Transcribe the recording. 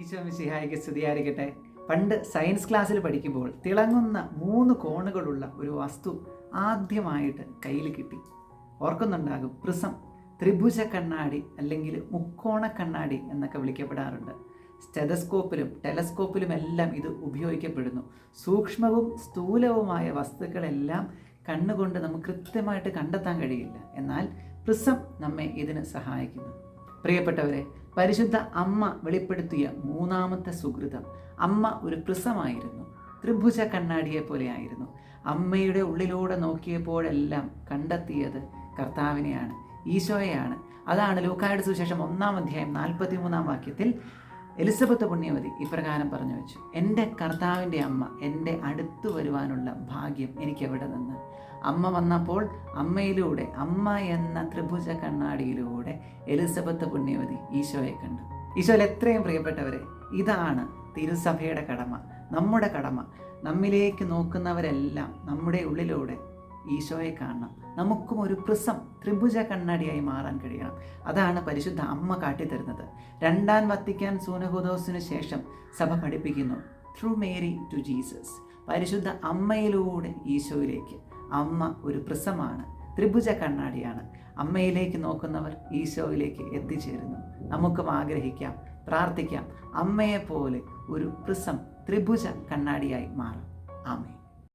ഈശോ മിശിഹായിക്ക് സ്തുതിയായിരിക്കട്ടെ. പണ്ട് സയൻസ് ക്ലാസ്സിൽ പഠിക്കുമ്പോൾ തിളങ്ങുന്ന മൂന്ന് കോണുകളുള്ള ഒരു വസ്തു ആദ്യമായിട്ട് കയ്യിൽ കിട്ടി. ഓർക്കുന്നുണ്ടാകും പ്രിസം. ത്രിഭുജ കണ്ണാടി അല്ലെങ്കിൽ മുക്കോണ കണ്ണാടി എന്നൊക്കെ വിളിക്കപ്പെടാറുണ്ട്. സ്റ്റെതസ്കോപ്പിലും ടെലസ്കോപ്പിലും എല്ലാം ഇത് ഉപയോഗിക്കപ്പെടുന്നു. സൂക്ഷ്മവും സ്ഥൂലവുമായ വസ്തുക്കളെല്ലാം കണ്ണുകൊണ്ട് നമുക്ക് കൃത്യമായിട്ട് കണ്ടെത്താൻ കഴിയില്ല. എന്നാൽ പ്രിസം നമ്മെ ഇതിന് സഹായിക്കുന്നു. പ്രിയപ്പെട്ടവരെ പരിശുദ്ധ അമ്മ വെളിപ്പെടുത്തിയ മൂന്നാമത്തെ സുഹൃതം. അമ്മ ഒരു പ്രിസമായിരുന്നു ത്രിഭുജ കണ്ണാടിയെ പോലെയായിരുന്നു അമ്മയുടെ ഉള്ളിലൂടെ നോക്കിയപ്പോഴെല്ലാം കണ്ടെത്തിയത് കർത്താവിനെയാണ് ഈശോയെയാണ്. അതാണ് ലൂക്കായുടെ സുവിശേഷം ഒന്നാം അധ്യായം നാൽപ്പത്തി മൂന്നാം വാക്യത്തിൽ എലിസബത്ത് പുണ്യവതി ഇപ്രകാരം പറഞ്ഞു വെച്ചു. എന്റെ കർത്താവിന്റെ അമ്മ എന്റെ അടുത്ത് വരുവാനുള്ള ഭാഗ്യം എനിക്കെവിടെ നിന്ന്? അമ്മ വന്നപ്പോൾ അമ്മയിലൂടെ അമ്മ എന്ന ത്രിഭുജ കണ്ണാടിയിലൂടെ എലിസബത്ത് പുണ്യവതി ഈശോയെ കണ്ടു. ഈശോയിൽ എത്രയും പ്രിയപ്പെട്ടവരെ ഇതാണ് തിരുസഭയുടെ കടമ നമ്മുടെ കടമ. നമ്മിലേക്ക് നോക്കുന്നവരെല്ലാം നമ്മുടെ ഉള്ളിലൂടെ ഈശോയെ കാണണം. നമുക്കും ഒരു പ്രിസം ത്രിഭുജ കണ്ണാടിയായി മാറാൻ കഴിയണം. അതാണ് പരിശുദ്ധ അമ്മ കാട്ടിത്തരുന്നത്. രണ്ടാം വത്തിക്കാൻ സൂനഹുദോസിന് ശേഷം സഭ പഠിപ്പിക്കുന്നു. ത്രൂ മേരി ടു ജീസസ് പരിശുദ്ധ അമ്മയിലൂടെ ഈശോയിലേക്ക്. അമ്മ ഒരു പ്രിസമാണ് ത്രിഭുജ കണ്ണാടിയാണ്. അമ്മയിലേക്ക് നോക്കുന്നവർ ഈശോയിലേക്ക് എത്തിച്ചേരുന്നു. നമുക്കും ആഗ്രഹിക്കാം പ്രാർത്ഥിക്കാം. അമ്മയെപ്പോലെ ഒരു പ്രിസം ത്രിഭുജ കണ്ണാടിയായി മാറാം. ആമേ